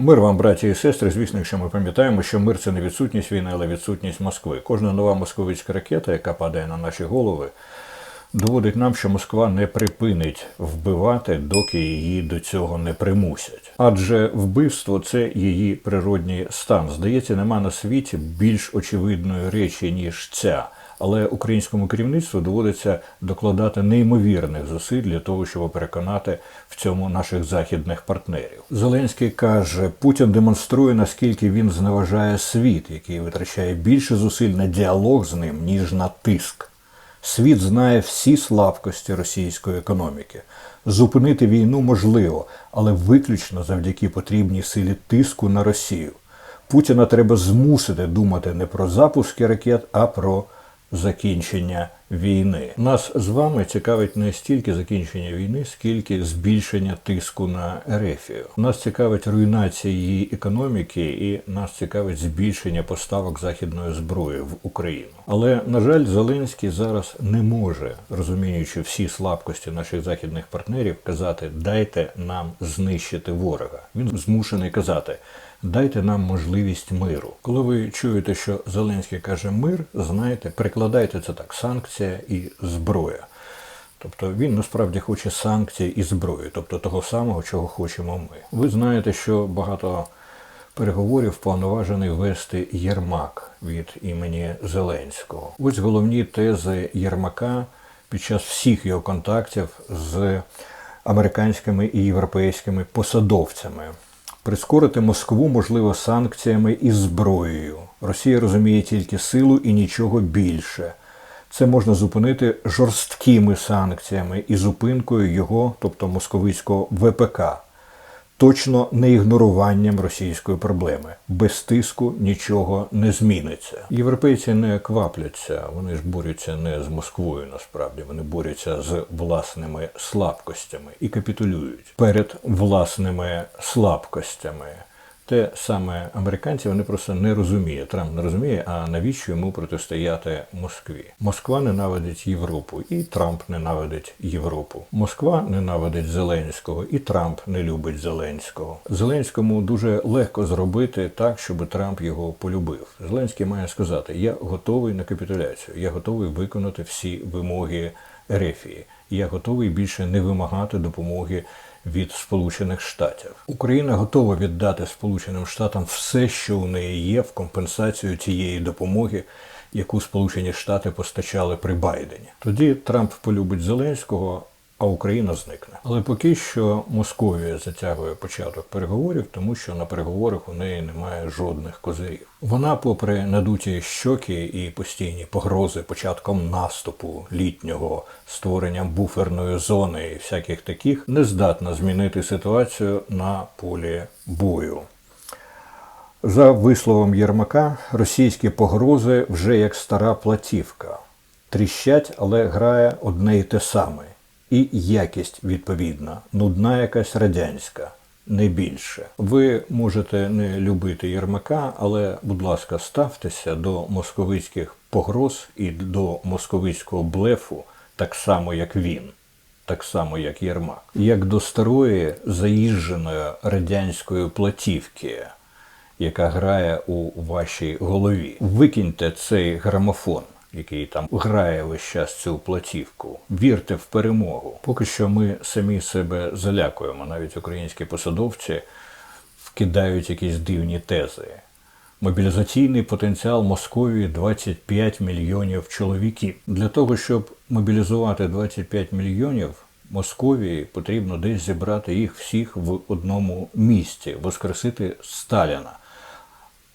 Мир вам, браті і сестри. Звісно, якщо ми пам'ятаємо, що мир це не відсутність війни, але відсутність Москви. Кожна нова московицька ракета, яка падає на наші голови, доводить нам, що Москва не припинить вбивати, доки її до цього не примусять. Адже вбивство це її природній стан. Здається, нема на світі більш очевидної речі, ніж ця. Але українському керівництву доводиться докладати неймовірних зусиль для того, щоб переконати в цьому наших західних партнерів. Зеленський каже, Путін демонструє наскільки він зневажає світ, який витрачає більше зусиль на діалог з ним ніж на тиск. Світ знає всі слабкості російської економіки. Зупинити війну можливо, але виключно завдяки потрібній силі тиску на Росію. Путіна треба змусити думати не про запуски ракет, а про закінчення війни. Нас з вами цікавить не стільки закінчення війни, скільки збільшення тиску на Ерефію. Нас цікавить руйнація її економіки, і нас цікавить збільшення поставок західної зброї в Україну. Але на жаль, Зеленський зараз не може, розуміючи всі слабкості наших західних партнерів, казати дайте нам знищити ворога. Він змушений казати. Дайте нам можливість миру. Коли ви чуєте, що Зеленський каже мир, знаєте, перекладайте це так: санкція і зброя. Тобто він насправді хоче санкції і зброї, тобто того самого, чого хочемо ми. Ви знаєте, що багато переговорів повноважений вести Єрмак від імені Зеленського. Ось головні тези Єрмака під час всіх його контактів з американськими і європейськими посадовцями. Прискорити Москву можливо санкціями і зброєю. Росія розуміє тільки силу і нічого більше. Це можна зупинити жорсткими санкціями і зупинкою його, тобто московицького ВПК, точно не ігноруванням російської проблеми. Без тиску нічого не зміниться. Європейці не квапляться, вони ж борються не з Москвою, насправді вони борються з власними слабкостями і капітулюють перед власними слабкостями. Те саме американці вони просто не розуміють. Трамп не розуміє, а навіщо йому протистояти Москві? Москва ненавидить Європу, і Трамп ненавидить Європу. Москва ненавидить Зеленського, і Трамп не любить Зеленського. Зеленському дуже легко зробити так, щоб Трамп його полюбив. Зеленський має сказати: Я готовий на капітуляцію, я готовий виконати всі вимоги Ерефії. Я готовий більше не вимагати допомоги від Сполучених Штатів. Україна готова віддати Сполученим Штатам все, що у неї є, в компенсацію тієї допомоги, яку Сполучені Штати постачали при Байдені. Тоді Трамп полюбить Зеленського. А Україна зникне. Але поки що Московія затягує початок переговорів, тому що на переговорах у неї немає жодних козирів. Вона, попри надуті щоки і постійні погрози початком наступу літнього створенням буферної зони і всяких таких, не здатна змінити ситуацію на полі бою. За висловом Єрмака, російські погрози вже як стара платівка. Тріщать, але грає одне й те саме. І якість відповідна, нудна якась радянська, не більше. Ви можете не любити Єрмака, але, будь ласка, ставтеся до московицьких погроз і до московицького блефу так само, як він, так само, як Єрмак, як до старої заїждженої радянської платівки, яка грає у вашій голові. Викиньте цей грамофон який там грає весь час цю платівку. Вірте в перемогу. Поки що ми самі себе залякуємо. Навіть українські посадовці вкидають якісь дивні тези. Мобілізаційний потенціал Московії 25 мільйонів чоловіків. Для того, щоб мобілізувати 25 мільйонів, Московії потрібно десь зібрати їх всіх в одному місці, воскресити Сталіна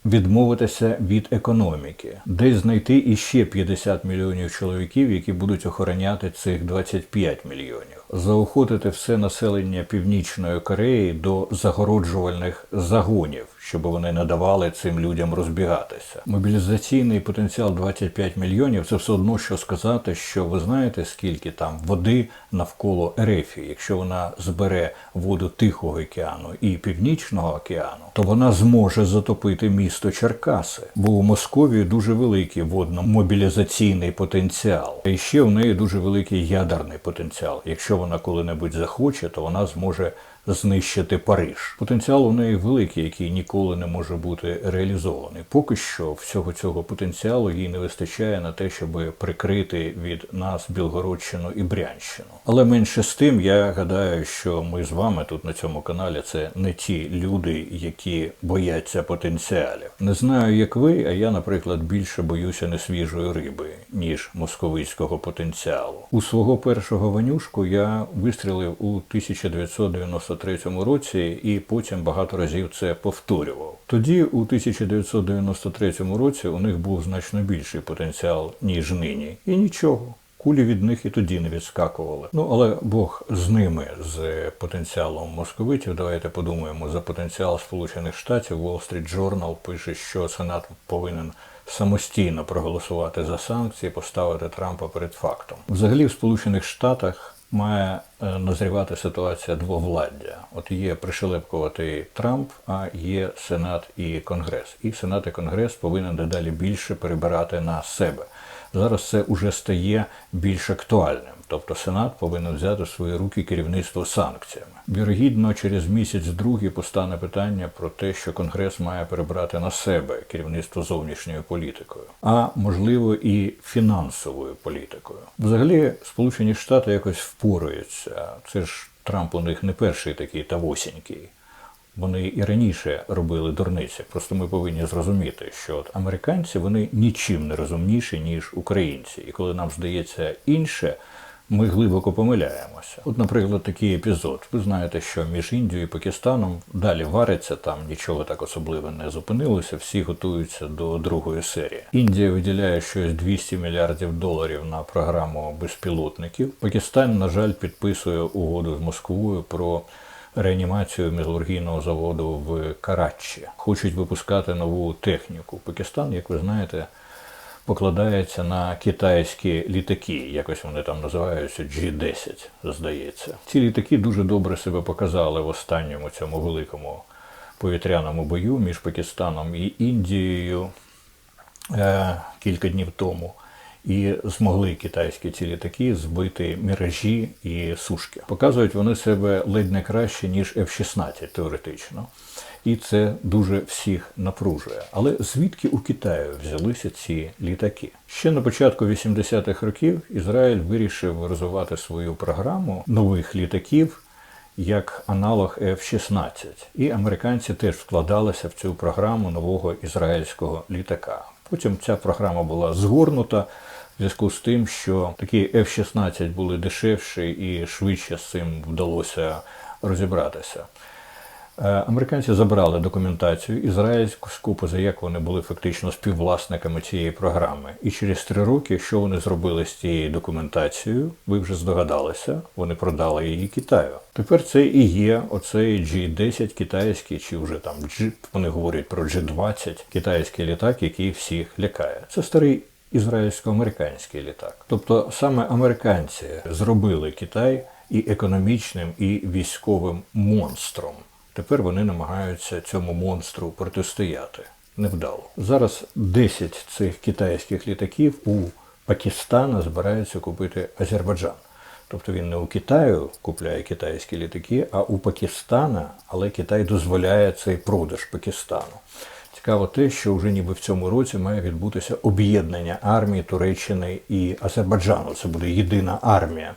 відмовитися від економіки, десь знайти іще 50 мільйонів чоловіків, які будуть охороняти цих 25 мільйонів, заохотити все населення Північної Кореї до загороджувальних загонів, щоб вони не давали цим людям розбігатися. Мобілізаційний потенціал 25 мільйонів це все одно, що сказати, що ви знаєте, скільки там води навколо Ерефії. Якщо вона збере воду Тихого океану і Північного океану, то вона зможе затопити місто Черкаси, бо у Московії дуже великий водно-мобілізаційний потенціал. І ще в неї дуже великий ядерний потенціал. Якщо вона коли-небудь захоче, то вона зможе знищити Париж. Потенціал у неї великий, який ніколи не може бути реалізований. Поки що всього цього потенціалу їй не вистачає на те, щоб прикрити від нас Білгородщину і Брянщину. Але менше з тим, я гадаю, що ми з вами тут на цьому каналі це не ті люди, які бояться потенціалів. Не знаю, як ви, а я, наприклад, більше боюся несвіжої риби, ніж московицького потенціалу. У свого першого ванюшку я вистрілив у 1993 році і потім багато разів це повторював. Тоді, у 1993 році, у них був значно більший потенціал, ніж нині. І нічого. Кулі від них і тоді не відскакували. Ну але Бог з ними, з потенціалом московитів. Давайте подумаємо за потенціал Сполучених Штатів. Wall Street Journal пише, що Сенат повинен самостійно проголосувати за санкції, поставити Трампа перед фактом. Взагалі, в Сполучених Штатах має е, назрівати ситуація двовладдя. От є пришелепкувати Трамп, а є Сенат і Конгрес. І Сенат і Конгрес повинен дедалі більше перебирати на себе. Зараз це вже стає більш актуальним. Тобто Сенат повинен взяти в свої руки керівництво санкціями. Вірогідно, через місяць-другий постане питання про те, що Конгрес має перебрати на себе керівництво зовнішньою політикою, а можливо і фінансовою політикою. Взагалі, Сполучені Штати якось впораються. Це ж Трамп у них не перший такий тавосінький. Вони і раніше робили дурниці. Просто ми повинні зрозуміти, що от американці вони нічим не розумніші, ніж українці. І коли нам здається інше, ми глибоко помиляємося. От, наприклад, такий епізод. Ви знаєте, що між Індією і Пакистаном далі вариться, там нічого так особливо не зупинилося, всі готуються до другої серії. Індія виділяє щось 200 мільярдів доларів на програму безпілотників. Пакистан, на жаль, підписує угоду з Москвою про реанімацію металургійного заводу в Карачі. Хочуть випускати нову техніку. Пакистан, як ви знаєте, покладається на китайські літаки. Якось вони там називаються G-10, здається. Ці літаки дуже добре себе показали в останньому цьому великому повітряному бою між Пакистаном і Індією е, кілька днів тому. І змогли китайські ці літаки збити міражі і сушки. Показують вони себе ледь не краще, ніж F-16 теоретично. І це дуже всіх напружує. Але звідки у Китаю взялися ці літаки? Ще на початку 80-х років Ізраїль вирішив розвивати свою програму нових літаків як аналог F-16. І американці теж вкладалися в цю програму нового ізраїльського літака. Потім ця програма була згорнута в зв'язку з тим, що такі F-16 були дешевші і швидше з цим вдалося розібратися. Е, Американці забрали документацію ізраїльську, поза як вони були фактично співвласниками цієї програми. І через три роки, що вони зробили з цією документацією, ви вже здогадалися, вони продали її Китаю. Тепер це і є оцей G10 китайський, чи вже там G, вони говорять про G20 китайський літак, який всіх лякає. Це старий ізраїльсько-американський літак. Тобто саме американці зробили Китай і економічним, і військовим монстром. Тепер вони намагаються цьому монстру протистояти. Невдало. Зараз 10 цих китайських літаків у Пакистана збираються купити Азербайджан. Тобто він не у Китаю купляє китайські літаки, а у Пакистана, але Китай дозволяє цей продаж Пакистану. Цікаво те, що вже ніби в цьому році має відбутися об'єднання армії Туреччини і Азербайджану. Це буде єдина армія.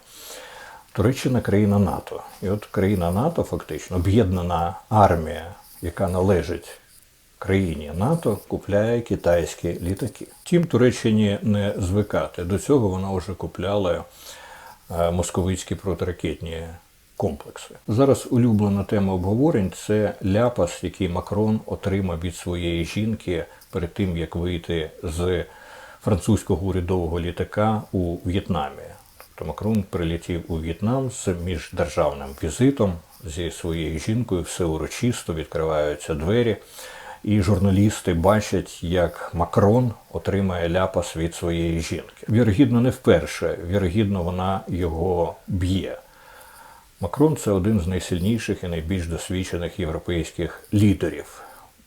Туреччина країна НАТО. І от країна НАТО, фактично, об'єднана армія, яка належить країні НАТО, купляє китайські літаки. Тім Туреччині не звикати. До цього вона вже купляла е, московицькі протиракетні комплекси. Зараз улюблена тема обговорень це ляпас, який Макрон отримав від своєї жінки перед тим, як вийти з французького урядового літака у В'єтнамі. Тобто Макрон прилетів у В'єтнам з міждержавним візитом зі своєю жінкою, все урочисто відкриваються двері. І журналісти бачать, як Макрон отримає ляпас від своєї жінки. Вірогідно, не вперше, вірогідно, вона його б'є. Макрон це один з найсильніших і найбільш досвідчених європейських лідерів.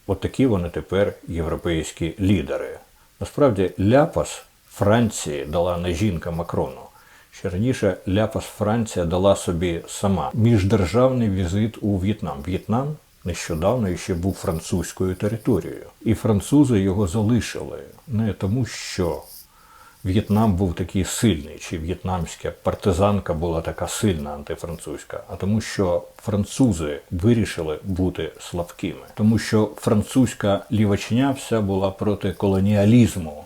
От такі вони тепер європейські лідери. Насправді, ляпас Франції дала не жінка Макрону. Ще раніше ляпас Франція дала собі сама міждержавний візит у В'єтнам. В'єтнам нещодавно ще був французькою територією. І французи його залишили не тому, що В'єтнам був такий сильний, чи в'єтнамська партизанка була така сильна антифранцузька, а тому, що французи вирішили бути слабкими, тому що французька лівачня вся була проти колоніалізму.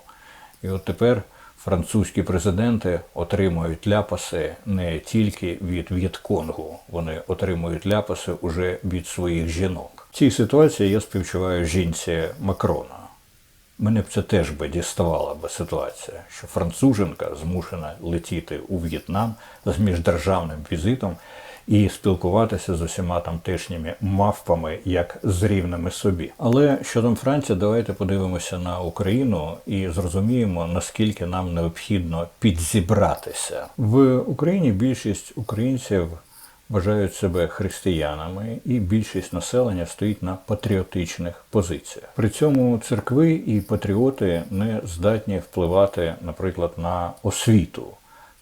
І от тепер французькі президенти отримують ляпаси не тільки від В'єтконгу, вони отримують ляпаси уже від своїх жінок. В цій ситуації я співчуваю жінці Макрона. Мене б це теж би діставала би ситуація, що француженка змушена летіти у В'єтнам з міждержавним візитом і спілкуватися з усіма тамтешніми мавпами як з рівними собі. Але щодо Франції, давайте подивимося на Україну і зрозуміємо, наскільки нам необхідно підзібратися в Україні. Більшість українців вважають себе християнами, і більшість населення стоїть на патріотичних позиціях. При цьому церкви і патріоти не здатні впливати, наприклад, на освіту.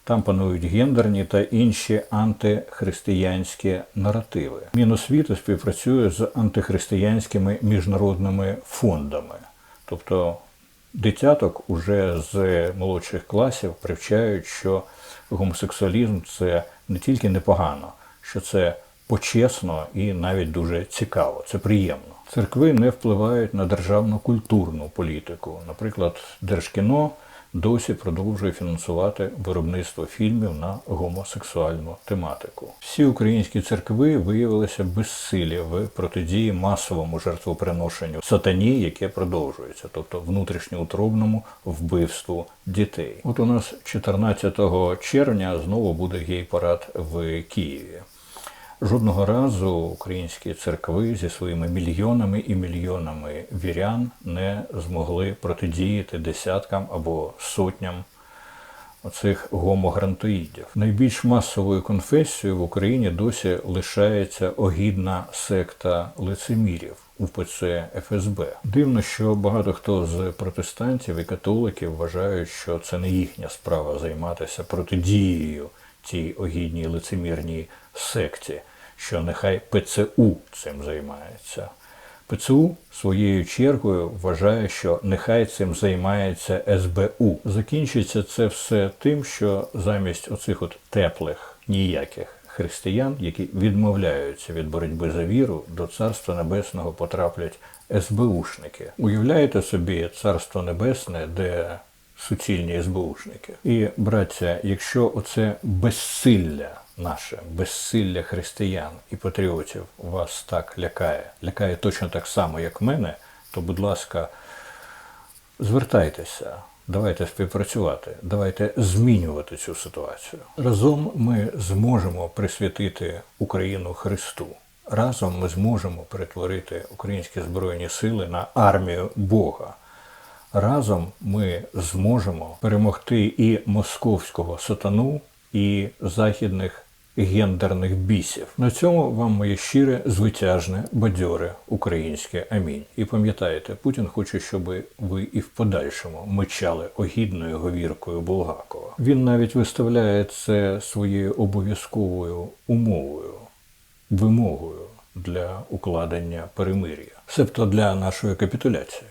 Там панують гендерні та інші антихристиянські наративи. Міносвіти співпрацює з антихристиянськими міжнародними фондами, тобто дитяток уже з молодших класів привчають, що гомосексуалізм це не тільки непогано, що це почесно і навіть дуже цікаво, це приємно. Церкви не впливають на державну культурну політику. Наприклад, Держкіно досі продовжує фінансувати виробництво фільмів на гомосексуальну тематику. Всі українські церкви виявилися безсилі в протидії масовому жертвоприношенню сатані, яке продовжується, тобто внутрішньоутробному вбивству дітей. От у нас 14 червня знову буде гей-парад в Києві. Жодного разу українські церкви зі своїми мільйонами і мільйонами вірян не змогли протидіяти десяткам або сотням оцих гомогрантоїдів. Найбільш масовою конфесією в Україні досі лишається огідна секта лицемірів. УПЦ ФСБ. Дивно, що багато хто з протестантів і католиків вважають, що це не їхня справа займатися протидією цій огідній лицемірній секті, що нехай ПЦУ цим займається. ПЦУ своєю чергою вважає, що нехай цим займається СБУ. Закінчиться це все тим, що замість оцих от теплих ніяких християн, які відмовляються від боротьби за віру, до Царства Небесного потраплять СБУшники. Уявляєте собі Царство Небесне, де суцільні СБУшники. І, браття, якщо оце безсилля наше, безсилля християн і патріотів вас так лякає, лякає точно так само, як мене, то, будь ласка, звертайтеся. Давайте співпрацювати, давайте змінювати цю ситуацію. Разом ми зможемо присвятити Україну Христу. Разом ми зможемо перетворити українські збройні сили на армію Бога. Разом ми зможемо перемогти і московського сатану, і західних гендерних бісів. На цьому вам моє щире, звитяжне, бадьоре українське амінь. І пам'ятайте, Путін хоче, щоб ви і в подальшому мечали огідною говіркою Булгакова. Він навіть виставляє це своєю обов'язковою умовою, вимогою для укладення перемир'я, себто для нашої капітуляції.